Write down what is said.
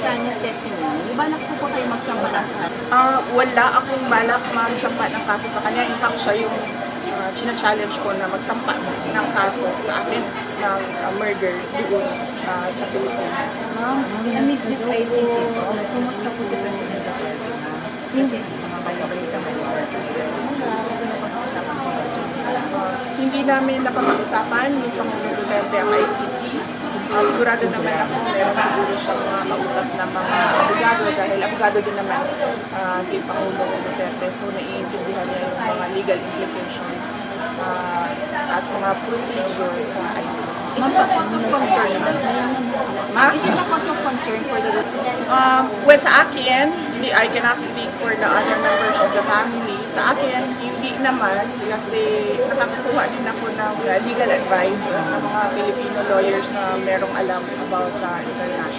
Castaña's testimony, balak po po kayo magsampa ng kaso. Ah, wala akong balak magsampa ng kaso sa kanya. In fact, siya yung uh, challenge ko na magsampa ng kaso sa akin ng ah, murder doon ah, sa Pilipinas. Ma'am, amidst this ICC po, kumusta po si President Duterte? Kasi pag-usapan po ba? Ah, hindi namin nakapag-usapan yung Pangulong Duterte ang ICC. Ah, sigurado naman ako meron siguro siyang mga abogado dahil abogado din naman ah, si Pangulong Duterte. So naiintindihan niya yung mga legal implications ah, at mga procedure sa ICC. Is it a cause of concern, ma'am? Ma? Is it a cause of concern for the Um, well, sa akin, hindi, I cannot speak for the other members of the family. Sa akin, hindi naman kasi nakakakuha din ako ng uh, legal advice uh, sa mga Filipino lawyers na merong alam about uh, international